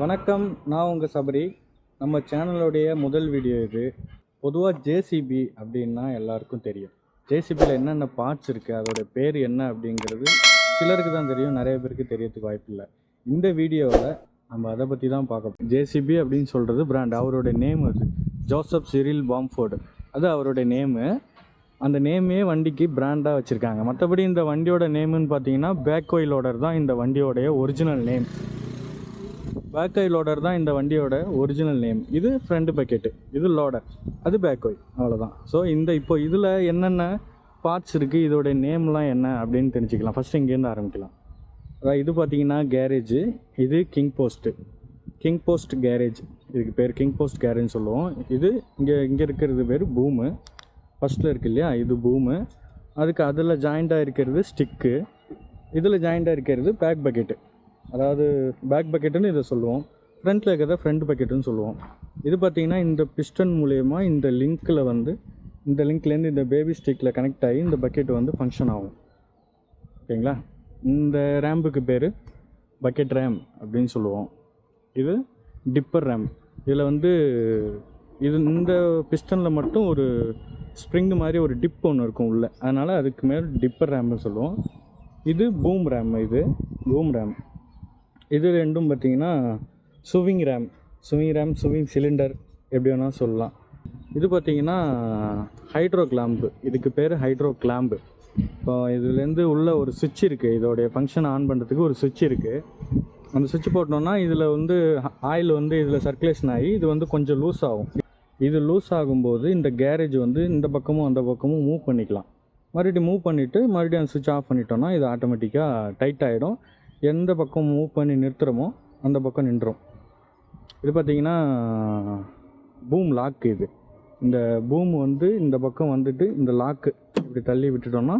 வணக்கம் நான் உங்கள் சபரி. நம்ம சேனலுடைய முதல் வீடியோ இது. பொதுவாக ஜேசிபி அப்படின்னா எல்லாருக்கும் தெரியும். ஜேசிபியில் என்னென்ன பார்ட்ஸ் இருக்குது அதோட பேர் என்ன அப்படிங்கிறது சிலருக்கு தான் தெரியும் நிறைய பேருக்கு தெரியறதுக்கு வாய்ப்பில்லை இந்த வீடியோவில் நம்ம அதை பற்றி தான் பார்க்க ஜேசிபி அப்படின்னு சொல்கிறது பிராண்ட் அவரோட நேம் அது. Joseph Cyril Bamford. அது அவரோட நேமு அந்த நேமே வண்டிக்கு பிராண்டாக வச்சுருக்காங்க. மற்றபடி இந்த வண்டியோட நேமுன்னு பார்த்தீங்கன்னா பேக்கோய் ஓடர் தான் இந்த வண்டியோடைய ஒரிஜினல் நேம் பேக்கோய் லோடர் தான் இந்த வண்டியோட ஒரிஜினல் நேம் இது ஃப்ரண்ட் பக்கெட்டு இது லோடர் அது பேக்கோய் அவ்வளோதான் ஸோ இந்த இப்போ இதில் என்னென்ன பார்ட்ஸ் இருக்குது இதோடைய நேம்லாம் என்ன அப்படின்னு தெரிஞ்சுக்கலாம். ஃபஸ்ட்டு இங்கேருந்து ஆரம்பிக்கலாம். அதாவது இது பார்த்தீங்கன்னா கேரேஜு இது king post king post garage இதுக்கு பேர் கிங் போஸ்ட் கேரேஜ் சொல்லுவோம். இது இங்கே இங்கே இருக்கிறது பேர் பூமு ஃபஸ்ட்டில் இருக்கு இல்லையா? இது பூமு அதுக்கு அதில் ஜாயிண்டாக இருக்கிறது ஸ்டிக்கு இதில் ஜாயிண்டாக இருக்கிறது பேக் பக்கெட்டு அதாவது பேக் பக்கெட்டுன்னு இதை சொல்லுவோம். ஃப்ரண்ட்டில் இருக்கிறத ஃப்ரண்ட் பக்கெட்டுன்னு சொல்லுவோம். இது பார்த்திங்கன்னா இந்த பிஸ்டன் மூலயமா இந்த லிங்க்கில் வந்து இந்த லிங்க்லேருந்து இந்த பேபி ஸ்டிக்கில் கனெக்ட் ஆகி இந்த பக்கெட் வந்து ஃபங்க்ஷன் ஆகும். ஓகேங்களா? இந்த ரேம்புக்கு பேர் பக்கெட் ரேம் அப்படின்னு சொல்லுவோம். இது டிப்பர் ரேம் இதில் வந்து இது இந்த பிஸ்டனில் மட்டும் ஒரு ஸ்ப்ரிங் மாதிரி ஒரு டிப் ஒன்று இருக்கும் உள்ளே. அதனால் அதுக்கு மேல் டிப்பர் ரேம்னு சொல்லுவோம். இது பூம் ரேம் இது. பூம் ரேம் இது ரெண்டும் பார்த்தீங்கன்னா swing ram. Swing ram swing cylinder எப்படி வேணால் சொல்லலாம். இது பார்த்தீங்கன்னா ஹைட்ரோ கிளாம்பு. இதுக்கு பேர் ஹைட்ரோ கிளாம்பு. இப்போ இதுலேருந்து உள்ள ஒரு சுவிட்ச் இருக்குது இதோடைய ஃபங்க்ஷன் ஆன் பண்ணுறதுக்கு ஒரு சுவிட்ச் இருக்குது அந்த சுவிட்ச் போட்டோம்னா இதில் வந்து ஆயில் வந்து இதில் சர்க்குலேஷன் ஆகி இது வந்து கொஞ்சம் லூஸ் ஆகும். இது லூஸ் ஆகும்போது இந்த கேரேஜ் வந்து இந்த பக்கமும் அந்த பக்கமும் மூவ் பண்ணிக்கலாம். மறுபடியும் மூவ் பண்ணிவிட்டு மறுபடியும் அந்த சுவிட்ச் ஆஃப் பண்ணிட்டோம்னா இது ஆட்டோமேட்டிக்காக டைட் ஆகிடும் எந்த பக்கம் மூவ் பண்ணி நிறுத்துகிறோமோ அந்த பக்கம் நின்றோம் இது பார்த்திங்கன்னா பூம் லாக்கு இது. இந்த பூம் வந்து இந்த பக்கம் வந்துட்டு இந்த லாக்கு இப்படி தள்ளி விட்டுட்டோம்னா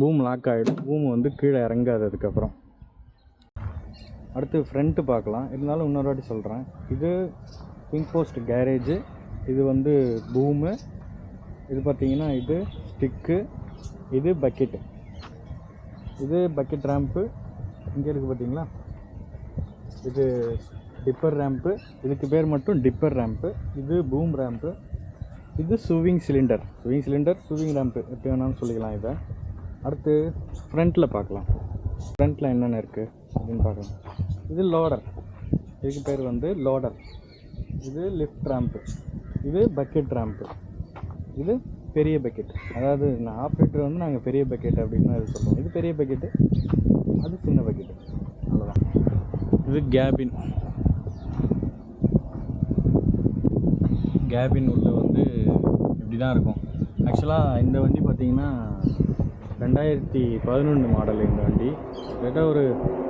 பூம் லாக் ஆகிடும் பூம் வந்து கீழே இறங்காது அதுக்கப்புறம். அடுத்து ஃப்ரண்ட்டு பார்க்கலாம். இருந்தாலும் இன்னொரு வாட்டி சொல்கிறேன் இது பிங்க் போஸ்ட் கேரேஜு இது வந்து பூமு இது பார்த்தீங்கன்னா இது ஸ்டிக்கு இது பக்கெட்டு இது பக்கெட் ரேம்ப்பு இங்கே இருக்குது பார்த்தீங்களா இது டிப்பர் ரேம்ப்பு இதுக்கு பேர் மட்டும் டிப்பர் ரேம்ப்பு இது பூம் ரேம்ப்பு இது swing cylinder swing cylinder swing ramp எப்படி வேணாலும் சொல்லிக்கலாம் இதை. அடுத்து ஃப்ரண்ட்டில் பார்க்கலாம். ஃப்ரண்ட்டில் என்னென்ன இருக்குது அப்படின்னு பார்க்கலாம். இது லோடர் இதுக்கு பேர் வந்து லோடர் இது லிஃப்ட் ரேம்ப்பு இது பக்கெட் ரேம்ப்பு இது பெரிய பக்கெட் அதாவது நான் ஆப்ரேட்டர் வந்து நாங்கள் பெரிய பக்கெட் அப்படின்னு தான் இது சொல்லுவோம். இது பெரிய பக்கெட்டு அது சின்ன பக்கெட்டு அவ்வளோதான் இது கேபின் கேபின் உள்ள வந்து இப்படி தான் இருக்கும். ஆக்சுவலாக இந்த வண்டி பார்த்தீங்கன்னா ரெண்டாயிரத்தி பதினொன்று மாடல் இந்த வண்டி. கிட்டத்தட்ட ஒரு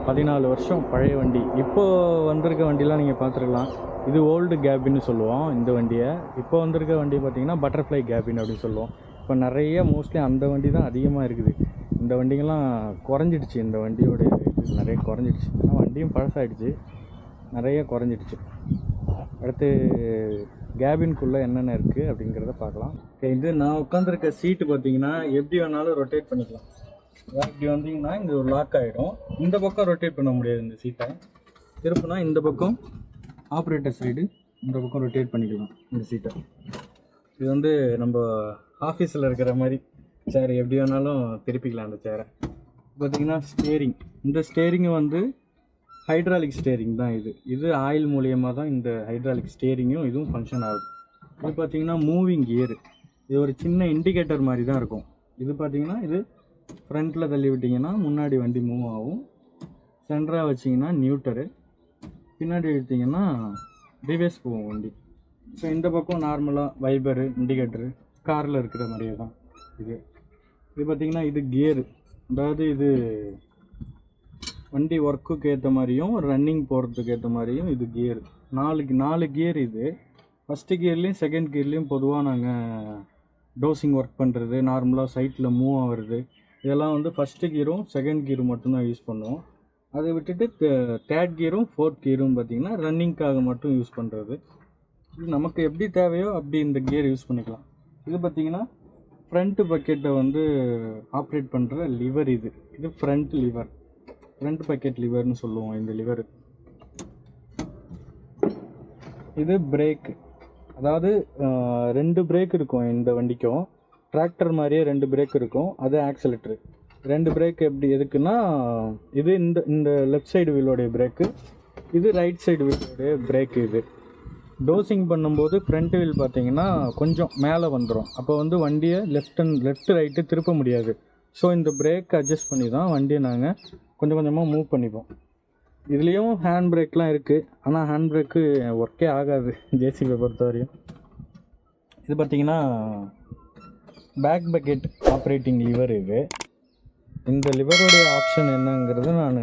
பதினாலு வருஷம் பழைய வண்டி. இப்போது வந்திருக்க வண்டிலாம் நீங்கள் பார்த்துருக்கலாம். இது ஓல்டு கேபின்னு சொல்லுவோம் இந்த வண்டியை. இப்போ வந்திருக்க வண்டி பார்த்தீங்கன்னா பட்டர்ஃப்ளை கேபின் அப்படின்னு சொல்லுவோம். இப்போ நிறைய மோஸ்ட்லி அந்த வண்டி தான் அதிகமாக இருக்குது. இந்த வண்டிங்கெல்லாம் குறைஞ்சிடுச்சு இந்த வண்டியோடைய இது நிறைய குறைஞ்சிடுச்சு. ஆனால் வண்டியும் பழசாயிடுச்சு. நிறைய குறைஞ்சிடுச்சு. அடுத்து கேபின்குள்ளே என்னென்ன இருக்குது அப்படிங்கிறத பார்க்கலாம். இது நான் உட்காந்துருக்க சீட்டு பார்த்தீங்கன்னா எப்படி வேணாலும் ரொட்டேட் பண்ணிக்கலாம். இப்படி வந்தீங்கன்னா இங்கே ஒரு லாக் ஆகிடும் இந்த பக்கம் ரொட்டேட் பண்ண முடியாது இந்த சீட்டை. திருப்பினா இந்த பக்கம் ஆப்ரேட்டர் சைடு இந்த பக்கம் ரொட்டேட் பண்ணிக்கலாம் இந்த சீட்டை. இது வந்து நம்ம ஆஃபீஸில் இருக்கிற மாதிரி சேர் எப்படி வேணாலும் திருப்பிக்கலாம் அந்த சேரை. பார்த்தீங்கன்னா ஸ்டேரிங் இந்த ஸ்டேரிங்கு வந்து ஹைட்ராலிக் ஸ்டேரிங் தான் இது. இது ஆயில் மூலியமாக தான் இந்த ஹைட்ராலிக் ஸ்டேரிங்கும் இதுவும் ஃபங்க்ஷன் ஆகுது. இது பார்த்தீங்கன்னா மூவிங் கியர் இது ஒரு சின்ன இண்டிகேட்டர் மாதிரி தான் இருக்கும். இது பார்த்தீங்கன்னா இது ஃப்ரண்ட்டில் தள்ளி விட்டிங்கன்னா முன்னாடி வண்டி மூவ் ஆகும். சென்டராக வச்சிங்கன்னா நியூட்டரு பின்னாடி எடுத்திங்கன்னா ரிவேஸ் போகும் வண்டி. ஸோ இந்த பக்கம் நார்மலாக வைபரு இண்டிகேட்டரு காரில் இருக்கிற மாதிரியே தான் இது. இது பார்த்திங்கன்னா இது கியரு அதாவது இது வண்டி ஒர்க்குக்கு ஏற்ற மாதிரியும் ரன்னிங் போகிறதுக்கு ஏற்ற மாதிரியும் இது கியர் நாலு நாலு கியர் இது. ஃபஸ்ட்டு கியர்லேயும் செகண்ட் கியர்லேயும் பொதுவாக நாங்கள் டோசிங் ஒர்க் பண்ணுறது நார்மலாக சைட்டில் மூவ் ஆகிறது. இதெல்லாம் வந்து ஃபஸ்ட்டு கியரும் செகண்ட் கியரும் மட்டும்தான் யூஸ் பண்ணுவோம். அதை விட்டுட்டு தேர்ட் கியரும் ஃபோர்த் கியரும் பார்த்திங்கன்னா ரன்னிங்க்காக மட்டும் யூஸ் பண்ணுறது இது நமக்கு எப்படி தேவையோ அப்படி இந்த கியர் யூஸ் பண்ணிக்கலாம். இது பார்த்திங்கன்னா ஃப்ரண்ட்டு பக்கெட்டை வந்து ஆப்ரேட் பண்ணுற லிவர் இது. இது ஃப்ரண்ட் லிவர் ஃப்ரண்ட் பக்கெட் லிவர்னு சொல்லுவோம் இந்த லிவர் இது பிரேக் அதாவது ரெண்டு பிரேக் இருக்கும் இந்த வண்டிக்கும். டிராக்டர் மாதிரியே ரெண்டு பிரேக் இருக்கும். அது ஆக்சிலேட்ரு ரெண்டு பிரேக் எப்படி எதுக்குன்னா இது இந்த இந்த லெஃப்ட் சைடு வீலோடைய பிரேக்கு இது ரைட் சைடு வீலோடைய பிரேக் இது. டோசிங் பண்ணும்போது ஃப்ரண்ட் வீல் பார்த்தீங்கன்னா கொஞ்சம் மேலே வந்துடும் அப்போ வந்து வண்டியை லெஃப்ட் அண்ட் லெஃப்ட் ரைட்டு திருப்ப முடியாது. ஸோ இந்த பிரேக் அட்ஜஸ்ட் பண்ணி தான் வண்டியை நாங்கள் கொஞ்சம் கொஞ்சமாக மூவ் பண்ணிப்போம். இதுலேயும் ஹேண்ட் பிரேக்லாம் இருக்குது ஆனால் ஹேண்ட் பிரேக்கு ஒர்க்கே ஆகாது. ஜேசிபியை பொறுத்த வரையும். இது பார்த்தீங்கன்னா பேக் பக்கெட் ஆப்ரேட்டிங் லிவர் இது. இந்த லிவருடைய ஆப்ஷன் என்னங்கிறது நான்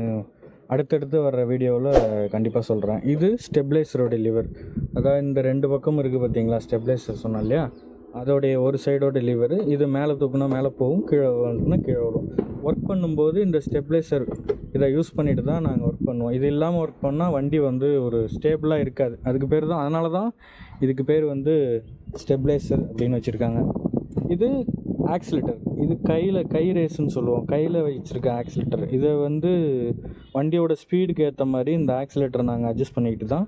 அடுத்தடுத்து வர்ற வீடியோவில் கண்டிப்பாக சொல்கிறேன் இது ஸ்டெபிளைசரோடைய லிவர் அதாவது இந்த ரெண்டு பக்கமும் இருக்குது பார்த்தீங்களா ஸ்டெபிளைசர் சொன்னோம் இல்லையா? அதோடைய ஒரு சைடோட லிவர் இது மேலே தூக்குனா மேலே போகும் கீழே வந்துட்டுனா கீழே வரும். ஒர்க் பண்ணும்போது இந்த ஸ்டெபிளைசர் இதை யூஸ் பண்ணிட்டு தான் நாங்கள் ஒர்க் பண்ணுவோம். இது இல்லாமல் ஒர்க் பண்ணால் வண்டி வந்து ஒரு ஸ்டேபிளாக இருக்காது. அதுக்கு பேர் தான் அதனால தான் இதுக்கு பேர் வந்து ஸ்டெபிளைசர் அப்படின்னு வச்சுருக்காங்க. இது ஆக்சிலேட்டர் இது கையில் கை ரேஸ்ன்னு சொல்லுவோம். கையில் வச்சுருக்க ஆக்சிலேட்டர் இதை வந்து வண்டியோட ஸ்பீடுக்கு ஏற்ற மாதிரி இந்த ஆக்சிலேட்டர் நாங்கள் அட்ஜஸ்ட் பண்ணிக்கிட்டு தான்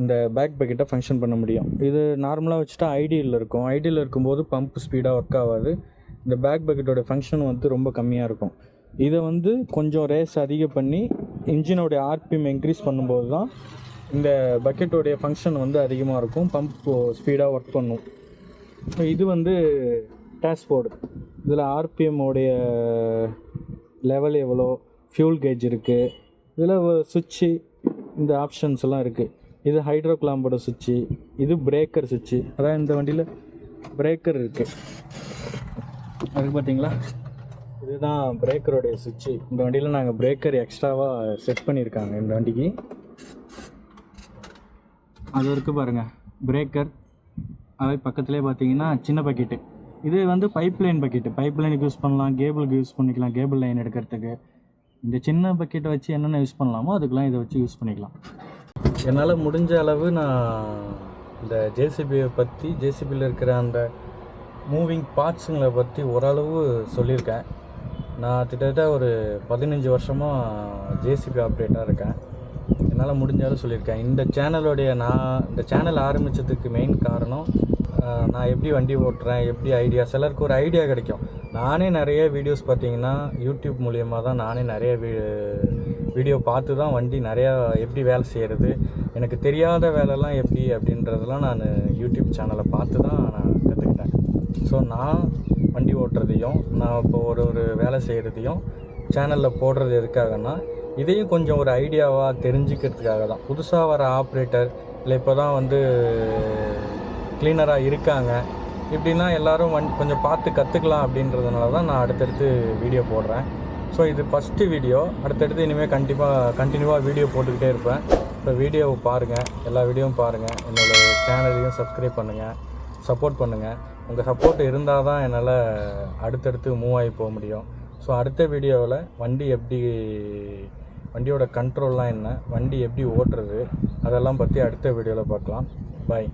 இந்த பேக் பக்கெட்டை ஃபங்க்ஷன் பண்ண முடியும். இது நார்மலாக வச்சுட்டா ஐடியில் இருக்கும். ஐடியில் இருக்கும்போது பம்ப் ஸ்பீடாக ஒர்க் ஆகாது. இந்த பேக் பக்கெட்டோட ஃபங்க்ஷன் வந்து ரொம்ப கம்மியாக இருக்கும். இதை வந்து கொஞ்சம் ரேஸ் அதிகம் பண்ணி இன்ஜினோடைய ஆர்பிஎம் இன்க்ரீஸ் பண்ணும்போது தான் இந்த பக்கெட்டோடைய ஃபங்க்ஷன் வந்து அதிகமாக இருக்கும். பம்ப் ஸ்பீடாக ஒர்க் பண்ணும். இது வந்து டேஷ்போர்டு இதில் ஆர்பிஎம் உடைய லெவல் எவ்வளோ? ஃபியூல் கேஜ் இருக்குது இதில் சுவிட்சு இந்த ஆப்ஷன்ஸ் எல்லாம் இருக்குது இது ஹைட்ரோ கிளாம்போட சுவிட்சு இது பிரேக்கர் சுவிட்சு. அதான் இந்த வண்டியில் பிரேக்கர் இருக்குது அது பார்த்தீங்களா இதுதான் பிரேக்கருடைய சுவிட்சு. இந்த வண்டியில் நாங்கள் பிரேக்கர் எக்ஸ்ட்ராவாக செட் பண்ணியிருக்காங்க இந்த வண்டிக்கு. அது இருக்குது பாருங்கள் பிரேக்கர் அதே பக்கத்துலேயே பார்த்தீங்கன்னா சின்ன பக்கெட்டு இது வந்து பைப் லைன் பக்கெட்டு பைப் லைனுக்கு யூஸ் பண்ணலாம் கேபிளுக்கு யூஸ் பண்ணிக்கலாம் கேபிள் லைன் எடுக்கிறதுக்கு. இந்த சின்ன பக்கெட்டை வச்சு என்னென்ன யூஸ் பண்ணலாமோ அதுக்கெலாம் இதை வச்சு யூஸ் பண்ணிக்கலாம். என்னால் முடிஞ்ச அளவு நான் இந்த ஜேசிபியை பற்றி ஜேசிபியில் இருக்கிற அந்த மூவிங் பார்ட்ஸுங்களை பற்றி ஓரளவு சொல்லியிருக்கேன். நான் கிட்டத்தட்ட ஒரு பதினஞ்சு வருஷமாக ஜேசிபி ஆப்ரேட்டாக இருக்கேன். என்னால் முடிஞ்ச அளவு சொல்லியிருக்கேன். இந்த சேனலோடைய நான் இந்த சேனல் ஆரம்பித்ததுக்கு மெயின் காரணம் நான் எப்படி வண்டி ஓட்டுறேன் எப்படி ஐடியா சிலருக்கு ஒரு ஐடியா கிடைக்கும். நானே நிறைய வீடியோஸ் பார்த்தீங்கன்னா யூடியூப் மூலியமாக தான் நானே நிறைய வீ வீடியோ பார்த்து தான் வண்டி நிறையா எப்படி வேலை செய்கிறது எனக்கு தெரியாத வேலைலாம் எப்படி அப்படின்றதெல்லாம் நான் யூடியூப் சேனலை பார்த்து தான் நான் கற்றுக்கிட்டேன் ஸோ நான் வண்டி ஓட்டுறதையும் நான் இப்போ ஒரு ஒரு வேலை செய்கிறதையும் சேனலில் போடுறது எதுக்காகன்னா இதையும் கொஞ்சம் ஒரு ஐடியாவாக தெரிஞ்சுக்கிறதுக்காக தான். புதுசாக வர ஆப்ரேட்டர் இல்லை இப்போ தான் வந்து க்ளீனராக இருக்காங்க. இப்படின்னா எல்லோரும் வந் கொஞ்சம் பார்த்து கற்றுக்கலாம் அப்படின்றதுனால தான் நான் அடுத்தடுத்து வீடியோ போடுறேன். ஸோ இது ஃபஸ்ட்டு வீடியோ அடுத்தடுத்து இனிமேல் கண்டிப்பாக கண்டினியூவாக வீடியோ போட்டுக்கிட்டே இருப்பேன். இப்போ வீடியோவை பாருங்கள் எல்லா வீடியோவும் பாருங்கள் என்னோடய சேனலையும் சப்ஸ்கிரைப் பண்ணுங்கள் சப்போர்ட் பண்ணுங்கள் உங்கள் சப்போர்ட் இருந்தால் தான் என்னால் அடுத்தடுத்து மூவ் ஆகி போக முடியும். ஸோ அடுத்த வீடியோவில் வண்டி எப்படி வண்டியோட கண்ட்ரோல்லாம் என்ன? வண்டி எப்படி ஓட்டுறது? அதெல்லாம் பற்றி அடுத்த வீடியோவில் பார்க்கலாம். பாய்